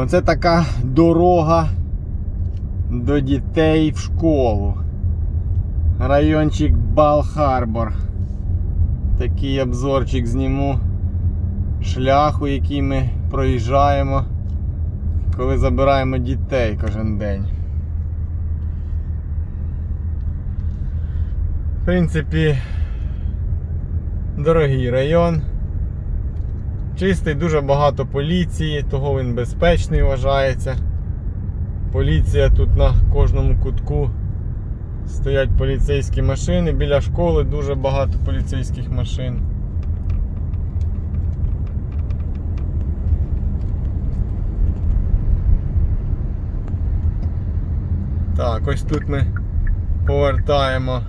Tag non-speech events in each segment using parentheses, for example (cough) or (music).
Оце така дорога до дітей в школу. Райончик Бал-Харбор. Такий обзорчик зніму шляху, який ми проїжджаємо, коли забираємо дітей кожен день. В принципі, дорогий район. Чистий, дуже багато поліції, того він безпечний вважається. Поліція тут на кожному кутку стоять поліцейські машини. Біля школи дуже багато поліцейських машин. Так, ось тут ми повертаємо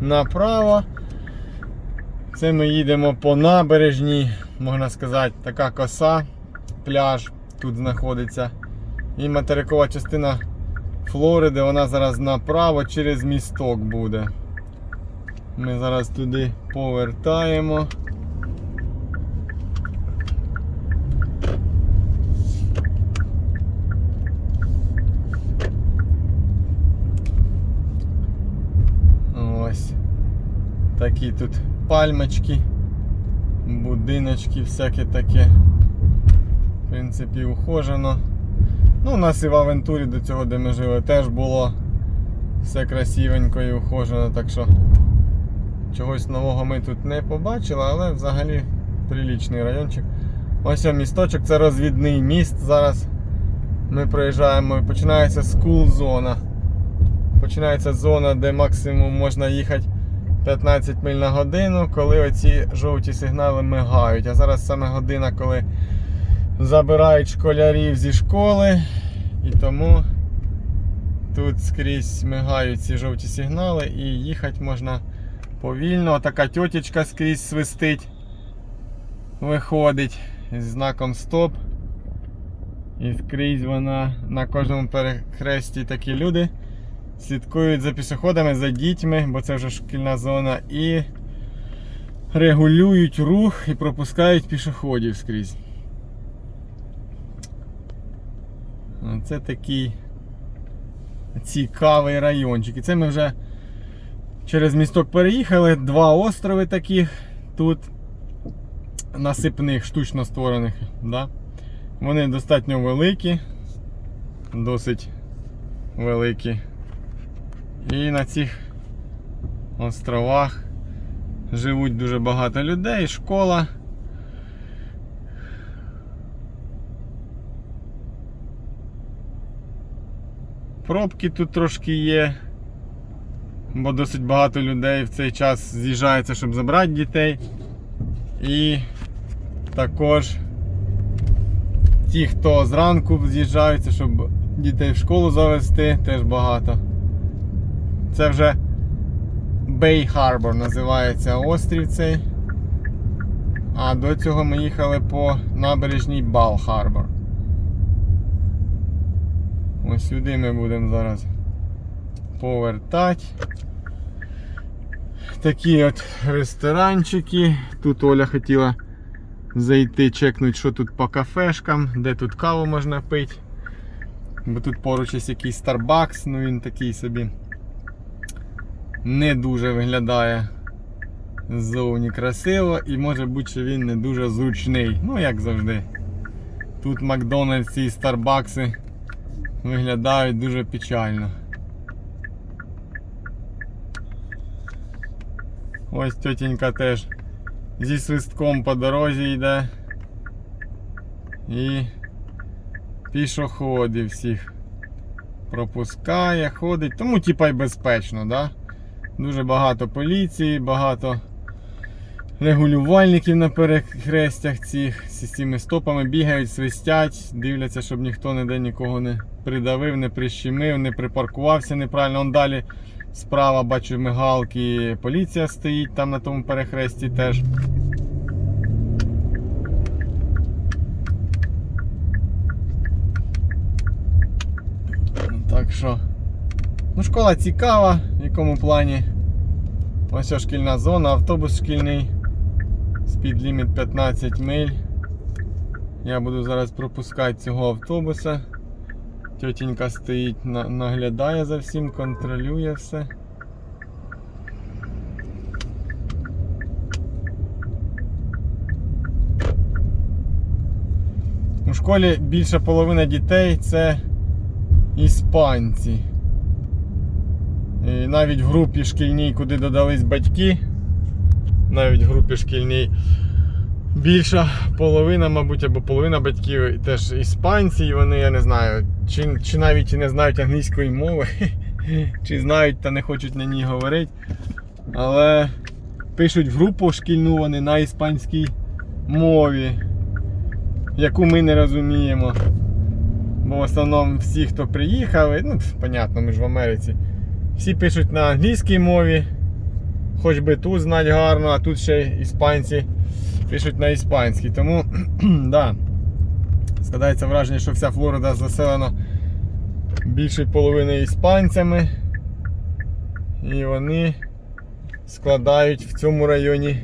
направо. Це ми їдемо по набережній, можна сказати, така коса, пляж тут знаходиться. І материкова частина Флориди, вона зараз направо через місток буде. Ми зараз туди повертаємо. Ось. Такі тут пальмочки, будиночки, всяке таке. В принципі, ухожено. Ну, у нас і в Авентурі до цього, де ми жили, теж було все красивенько і ухожено, так що чогось нового ми тут не побачили, але взагалі прилічний райончик. Ось о місточок, це розвідний міст. Зараз ми проїжджаємо і починається скул зона. Починається зона, де максимум можна їхати 15 миль на годину, коли оці жовті сигнали мигають. А зараз саме година, коли забирають школярів зі школи. І тому тут скрізь мигають ці жовті сигнали і їхати можна повільно. Така тьотечка скрізь свистить, виходить з знаком стоп. І скрізь вона на кожному перехресті такі люди слідкують за пішоходами, за дітьми, бо це вже шкільна зона, і регулюють рух і пропускають пішоходів скрізь. Це такий цікавий райончик. І це ми вже через місток переїхали. Два острови таких тут насипних, штучно створених. Да? Вони достатньо великі, досить великі. І на цих островах живуть дуже багато людей, школа. Пробки тут трошки є, бо досить багато людей в цей час з'їжджається, щоб забрати дітей. І також ті, хто зранку з'їжджаються, щоб дітей в школу завести, теж багато. Це вже Bay Harbor називається острів цей. А до цього ми їхали по набережній Бал Харбор. Ось сюди ми будемо зараз повертати. Такі от ресторанчики. Тут Оля хотіла зайти, чекнути, що тут по кафешкам, де тут каву можна пити. Бо тут поруч є якийсь Starbucks, ну він такий собі не дуже виглядає ззовні красиво і може бути, що він не дуже зручний. Ну, як завжди. Тут Макдональдс і Старбакси виглядають дуже печально. Ось тетенька теж зі свистком по дорозі йде. І пішоходів всіх пропускає, ходить. Тому типа й безпечно, да? Дуже багато поліції, багато регулювальників на перехрестях цих з цими стопами бігають, свистять, дивляться, щоб ніхто ніде нікого не придавив, не прищемив, не припаркувався неправильно. Он далі справа бачу мигалки, поліція стоїть там на тому перехресті теж. Так що, ну школа цікава, в якому плані. Ось ось шкільна зона, автобус шкільний. Спідліміт 15 миль. Я буду зараз пропускати цього автобуса. Тетенька стоїть, наглядає за всім, контролює все. У школі більша половина дітей це іспанці. І навіть в групі шкільній, куди додались батьки, навіть в групі шкільній більша половина, мабуть, або половина батьків теж іспанці, і вони, я не знаю, чи, чи навіть не знають англійської мови, (laughs) чи знають та не хочуть на ній говорити. Але пишуть в групу шкільну вони на іспанській мові, яку ми не розуміємо. Бо в основному всі, хто приїхав, ну, понятно, ми ж в Америці, всі пишуть на англійській мові, хоч би тут знати гарно, а тут ще іспанці пишуть на іспанській. Тому, (clears throat) да, складається враження, що вся Флорида заселена більшою половиною іспанцями. І вони складають в цьому районі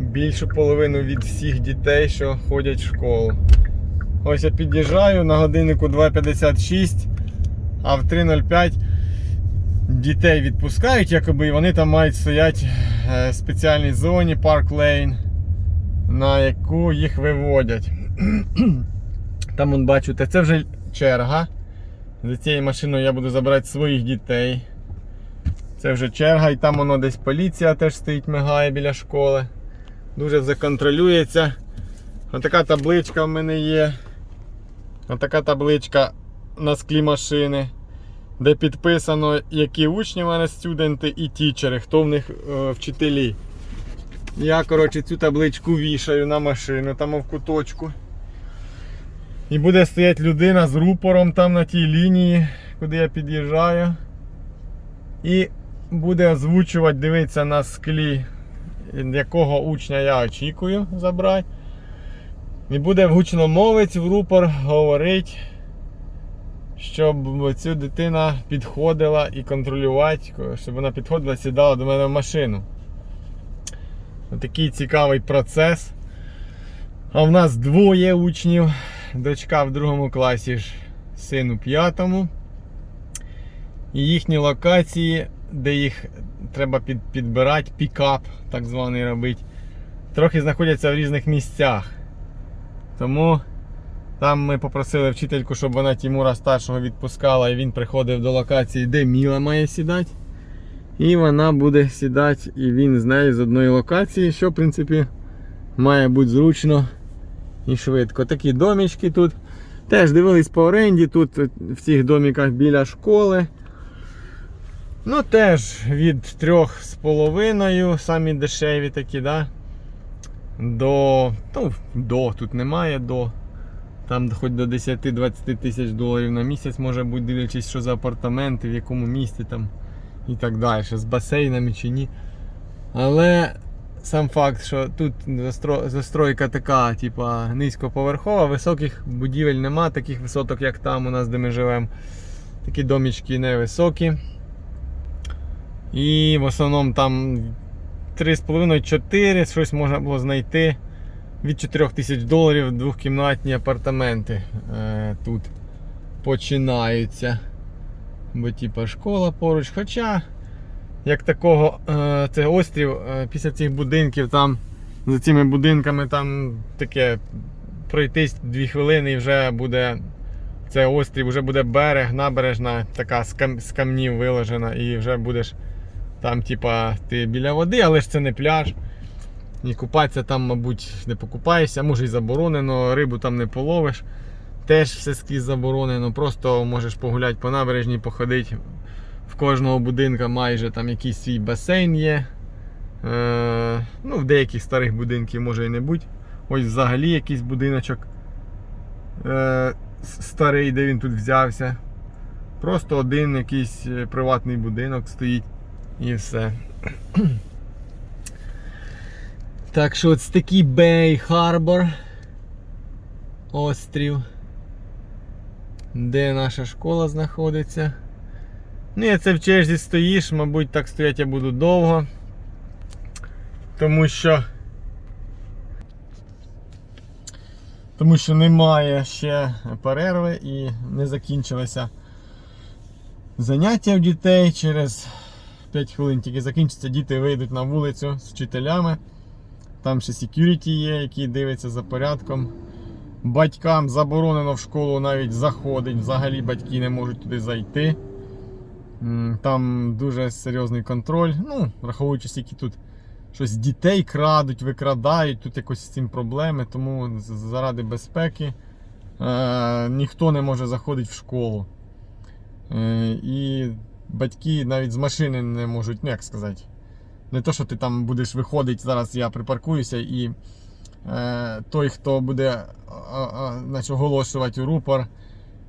більшу половину від всіх дітей, що ходять в школу. Ось я під'їжджаю на годиннику 2.56, а в 3.05 дітей відпускають, якоби і вони там мають стоять е, в спеціальній зоні Парк Лейн, на яку їх виводять. (clears throat) Там он бачу, це вже черга. За цією машиною я буду забирати своїх дітей. Це вже черга, і там воно десь поліція теж стоїть, мигає біля школи. Дуже все контролюється. Отака табличка в мене є. Отака табличка на склі машини, де підписано, які учні в мене студенти і тічери, хто в них е, вчителі. Я, коротше, цю табличку вішаю на машину, там в куточку. І буде стояти людина з рупором там на тій лінії, куди я під'їжджаю. І буде озвучувати, дивитися на склі, якого учня я очікую забрати. І буде гучномовець в рупор говорити, щоб цю дитина підходила і контролювати, щоб вона підходила, сідала до мене в машину. Такий цікавий процес. А в нас двоє учнів. Дочка в другому класі, син у п'ятому. І їхні локації, де їх треба під, підбирати, пікап, так званий робити, трохи знаходяться в різних місцях. Тому там ми попросили вчительку, щоб вона Тімура старшого відпускала і він приходив до локації, де Міла має сідати. І вона буде сідати, і він з нею з одної локації, що в принципі має бути зручно і швидко. Такі домічки тут. Теж дивились по оренді, тут в цих доміках біля школи. Ну, теж від 3,5, самі дешеві такі, да? До. Ну, до, тут немає до. Там хоч до 10-20 тисяч доларів на місяць може бути, дивлячись, що за апартаменти, в якому місті там і так далі, з басейнами чи ні. Але сам факт, що тут застройка така, типа низькоповерхова, високих будівель нема, таких висоток, як там у нас, де ми живемо. Такі домічки невисокі. І в основному там 3,5-4 щось можна було знайти. Від 4 тисяч доларів двохкімнатні апартаменти е, тут починаються. Бо типа школа поруч. Хоча, як такого, е, це острів, е, після цих будинків там за цими будинками там таке пройтись 2 хвилини і вже буде це острів, вже буде берег, набережна, така з, кам, з камнів виложена, і вже будеш там, типа, ти біля води, але ж це не пляж. І купатися там, мабуть, не покупаєшся, може і заборонено, рибу там не половиш. Теж все скрізь заборонено. Просто можеш погуляти по набережній, походити. В кожного будинка майже там якийсь свій басейн є. Е, ну, в деяких старих будинків може і не бути. Ось взагалі якийсь будиночок е, старий, де він тут взявся. Просто один якийсь е, приватний будинок стоїть і все. Так що ось такий Бей Харбор. Острів. Де наша школа знаходиться. Ну, і це в черзі стоїш, мабуть, так стояти я буду довго. Тому що тому що немає ще перерви і не закінчилися заняття в дітей. Через 5 хвилин тільки закінчиться, діти вийдуть на вулицю з вчителями. Там ще security є, який дивиться за порядком. Батькам заборонено в школу навіть заходить, взагалі батьки не можуть туди зайти. Там дуже серйозний контроль. Ну, враховуючи, скільки тут щось дітей крадуть, викрадають, тут якось з цим проблеми, тому заради безпеки е, ніхто не може заходити в школу. Е, і батьки навіть з машини не можуть, ну як сказати, не то, що ти там будеш виходити, зараз я припаркуюся і е, той, хто буде а, а, значить, оголошувати рупор,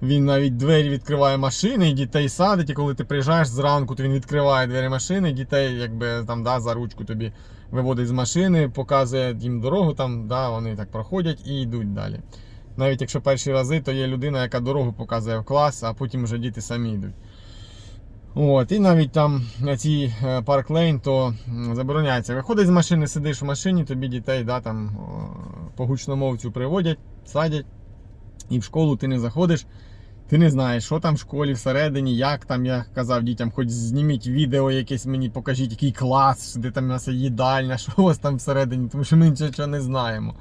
він навіть двері відкриває машини, і дітей садить, і коли ти приїжджаєш зранку, то він відкриває двері машини, дітей якби там да, за ручку тобі виводить з машини, показує їм дорогу, там, да, вони так проходять і йдуть далі. Навіть якщо перші рази, то є людина, яка дорогу показує в клас, а потім вже діти самі йдуть. От, і навіть там на цій е, парк лейн то забороняється. Виходить з машини, сидиш в машині, тобі дітей да, там, по гучномовцю приводять, садять, і в школу ти не заходиш. Ти не знаєш, що там в школі всередині, як там я казав дітям, хоч зніміть відео якесь мені, покажіть, який клас, де там у нас їдальня, (laughs) що у вас там всередині, тому що ми нічого не знаємо.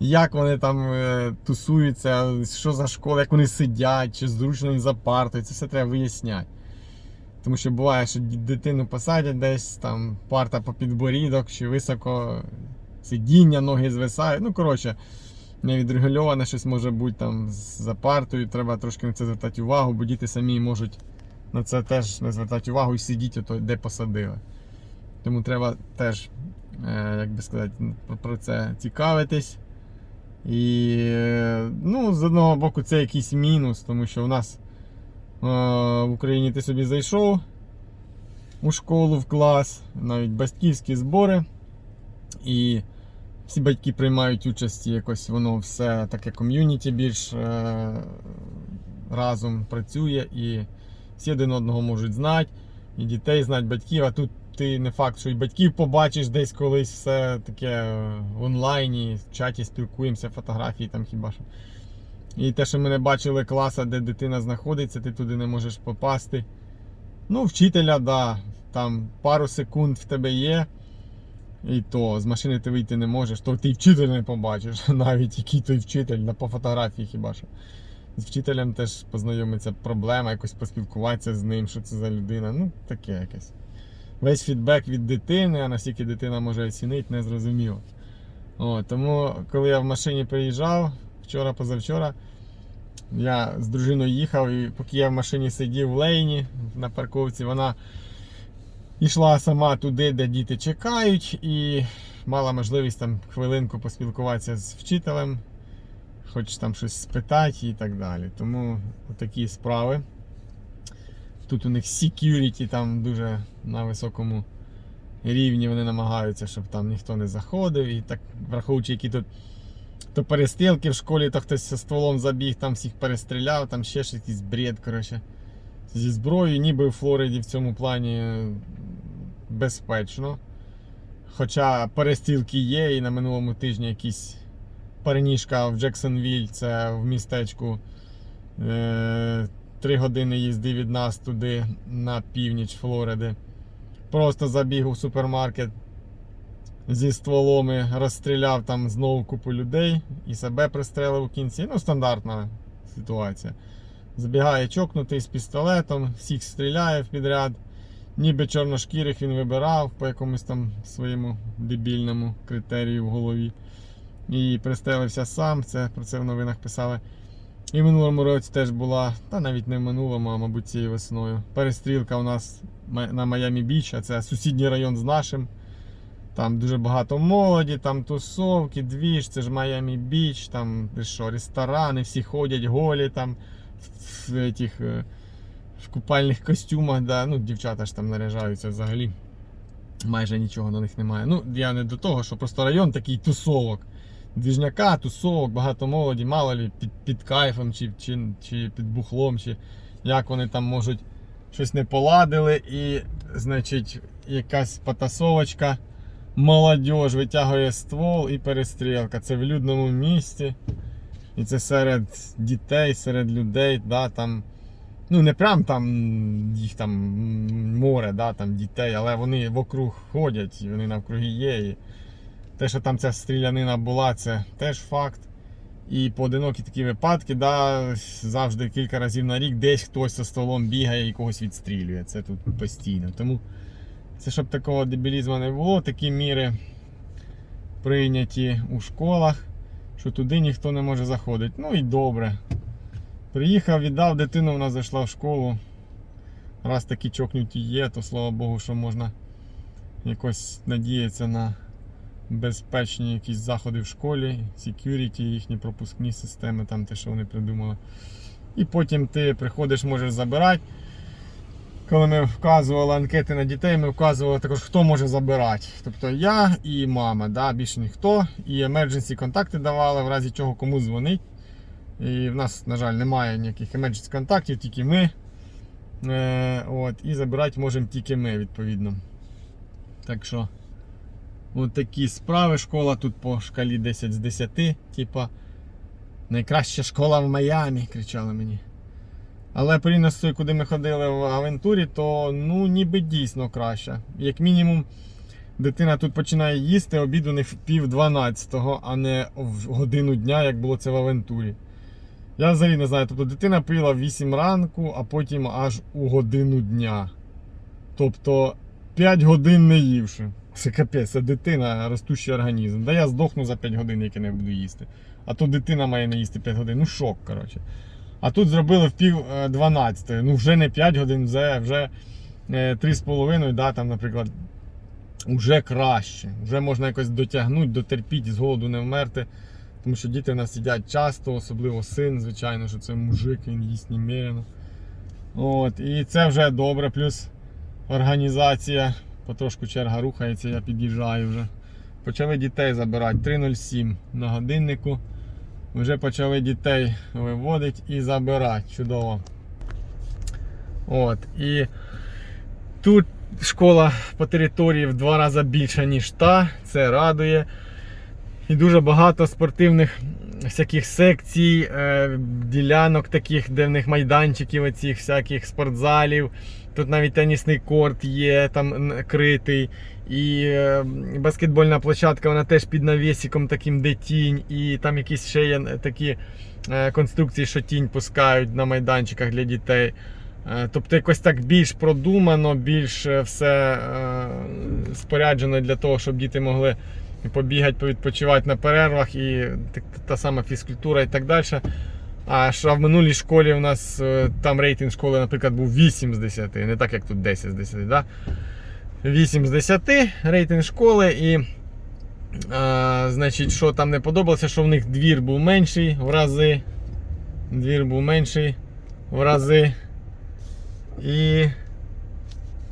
Як вони там е, тусуються, що за школа, як вони сидять, чи зручно їм за партою, це все треба виясняти. Тому що буває, що дитину посадять десь, там парта по підборідок, чи високо сидіння, ноги звисають. Ну, коротше, невідрегульоване щось може бути там за партою. Треба трошки на це звертати увагу, бо діти самі можуть на це теж не звертати увагу і сидіти, ото, де посадили. Тому треба теж, е, як би сказати, про- це цікавитись. І е, ну, з одного боку, це якийсь мінус, тому що у нас в Україні ти собі зайшов у школу, в клас, навіть батьківські збори. І всі батьки приймають участь, якось воно все таке ком'юніті більш е, разом працює, і всі один одного можуть знати, і дітей знати, батьків. А тут ти не факт, що і батьків побачиш десь колись все таке е, в онлайні, в чаті спілкуємося, фотографії там хіба що. І те, що ми не бачили класа, де дитина знаходиться, ти туди не можеш попасти. Ну, вчителя, да, там пару секунд в тебе є. І то з машини ти вийти не можеш, то ти вчителя не побачиш, (laughs) навіть який той вчитель, по фотографії хіба що. З вчителем теж познайомиться проблема, якось поспілкуватися з ним, що це за людина. Ну, таке якесь. Весь фідбек від дитини, а наскільки дитина може оцінити, не зрозуміло. О, тому, коли я в машині приїжджав, вчора, позавчора, я з дружиною їхав, і поки я в машині сидів в лейні на парковці, вона йшла сама туди, де діти чекають, і мала можливість там хвилинку поспілкуватися з вчителем, хоч там щось спитати і так далі. Тому такі справи. Тут у них security там дуже на високому рівні вони намагаються, щоб там ніхто не заходив. І так, враховуючи, які тут то перестрілки в школі, то хтось зі стволом забіг, там всіх перестріляв, там ще щось якийсь бред, коротше. Зі зброєю, ніби в Флориді в цьому плані е, безпечно. Хоча перестрілки є, і на минулому тижні якийсь переніжка в Джексонвіль, це в містечку. Е, Три години їзди від нас туди на північ Флориди. Просто забіг у супермаркет зі стволоми, розстріляв там знову купу людей і себе пристрелив у кінці. Ну, стандартна ситуація. Забігає чокнутий з пістолетом, всіх стріляє в підряд. Ніби чорношкірих він вибирав по якомусь там своєму дебільному критерію в голові. І пристрелився сам. Це про це в новинах писали. І в минулому році теж була, та навіть не в минулому, а мабуть цією весною. Перестрілка у нас на Майамі Біч, а це сусідній район з нашим. Там дуже багато молоді, там тусовки, двіж, це ж Майамі Біч, там що, ресторани, всі ходять голі там в, в, этих, е, в купальних костюмах, да. ну дівчата ж там наряжаються взагалі. Майже нічого на них немає. Ну, я не до того, що просто район такий тусовок. Двіжняка, тусовок, багато молоді, мало лі під, під кайфом, чи, чи, чи під бухлом, чи як вони там можуть щось не поладили, і, значить, якась потасовочка, молодь витягує ствол і перестрілка. Це в людному місті. І це серед дітей, серед людей, да, там. Ну, не прям там їх там море, да, там дітей, але вони вокруг ходять, вони навкруги є. І те, що там ця стрілянина була, це теж факт. І поодинокі такі випадки, да, завжди кілька разів на рік десь хтось за столом бігає і когось відстрілює. Це тут постійно. Тому це щоб такого дебілізму не було, такі міри прийняті у школах, що туди ніхто не може заходити. Ну і добре. Приїхав, віддав, дитину вона зайшла в школу. Раз такі чокнуті є, то слава Богу, що можна якось надіятися на безпечні якісь заходи в школі, security, їхні пропускні системи, там те, що вони придумали. І потім ти приходиш, можеш забирати. Коли ми вказували анкети на дітей, ми вказували також, хто може забирати. Тобто я і мама, да, більше ніхто. І emergency контакти давали, в разі чого кому дзвонить. І в нас, на жаль, немає ніяких emergency контактів, тільки ми. Е, от, і забирати можемо тільки ми, відповідно. Так що, от такі справи. Школа тут по шкалі 10 з 10. Типа, найкраща школа в Майамі, кричали мені. Але порівняно з тою, куди ми ходили в авентурі, то ну ніби дійсно краще. Як мінімум, дитина тут починає їсти обід у них в пів 12, а не в годину дня, як було це в авентурі. Я взагалі не знаю, тобто дитина пила в 8 ранку, а потім аж у годину дня. Тобто 5 годин не ївши. Це капець, це дитина, ростущий організм. Да я здохну за 5 годин, як я не буду їсти. А то дитина має не їсти 5 годин. Ну шок, коротше. А тут зробили в пів 12. Ну вже не 5 годин, вже, вже е, 3,5, да, там, наприклад, вже краще. Вже можна якось дотягнути, дотерпіти, з голоду не вмерти. Тому що діти в нас їдять часто, особливо син, звичайно, що це мужик, він їсть немерено. От, і це вже добре, плюс організація, потрошку черга рухається, я під'їжджаю вже. Почали дітей забирати 3.07 на годиннику. Вже почали дітей виводити і забирати. Чудово. От. І тут школа по території в два рази більша, ніж та. Це радує. І дуже багато спортивних всяких секцій, е, ділянок таких, де майданчиків, оцих всяких спортзалів. Тут навіть тенісний корт є, там критий. І е, баскетбольна площадка, вона теж під навісиком таким, де тінь. І там якісь ще є такі е, конструкції, що тінь пускають на майданчиках для дітей. Тобто якось так більш продумано, більш все споряджено для того, щоб діти могли побігати, повідпочивати на перервах і та- сама фізкультура і так далі. А що в минулій школі у нас е, там рейтинг школи, наприклад, був 8 з 10, не так як тут 10 з 10. Да? 8 з 10 рейтинг школи і. А, значить, що там не подобалося, що в них двір був менший в рази. Двір був менший в рази. І.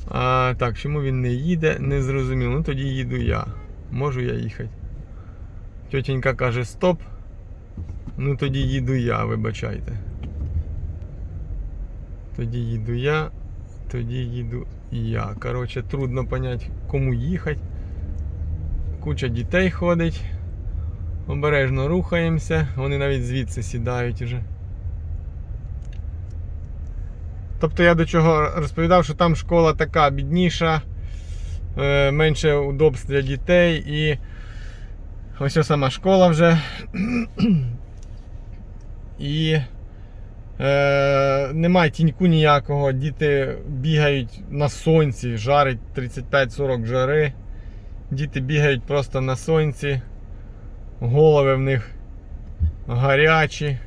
А, так, чому він не їде, не зрозуміло. Ну тоді їду я. Можу я їхати. Тетенька каже стоп. Ну тоді їду я, вибачайте. Тоді їду я, тоді їду я. Коротше, трудно понять, кому їхати. Куча дітей ходить. Обережно рухаємося. Вони навіть звідси сідають уже. Тобто я до чого розповідав, що там школа така бідніша, менше удобств для дітей і ось ось сама школа вже. (clears throat) І е, немає тіньку ніякого. Діти бігають на сонці, жарить 35-40 жари. Діти бігають просто на сонці. Голови в них гарячі.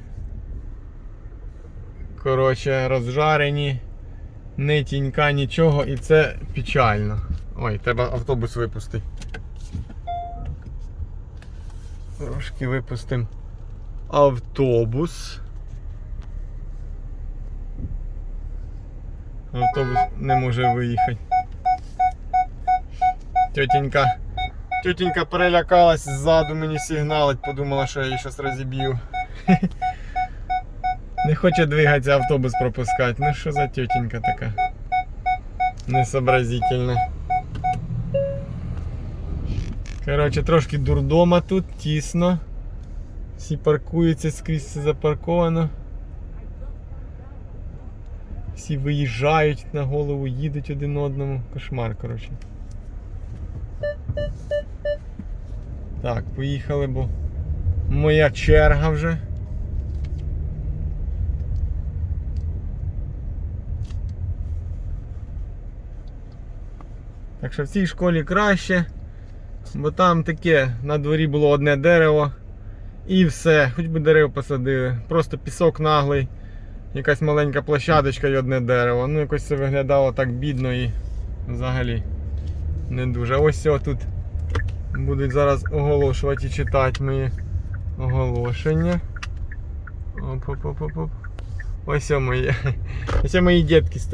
Коротше, розжарені. Не тінька, нічого, і це печально. Ой, треба автобус випустити. Трошки випустимо автобус. Автобус не може виїхати. Тетенька. Тетенька перелякалась ззаду мені сигналить, подумала, що я її щось розіб'ю. (laughs) Не хоче двигатися автобус пропускати. Ну що за тетенька така? Несообразительна. Коротше, трошки дурдома тут, тісно. Всі паркуються скрізь все запарковано. Всі виїжджають на голову, їдуть один одному. Кошмар, коротше. Так, поїхали, бо моя черга вже. Так що в цій школі краще, бо там таке на дворі було одне дерево і все, хоч би дерево посадили. Просто пісок наглий, якась маленька площадочка і одне дерево. Ну якось це виглядало так бідно і взагалі не дуже. Ось тут будуть зараз оголошувати і читати мої оголошення. Оп-оп-оп-оп. Ось мої. (laughs) Ось мої дітки стоять.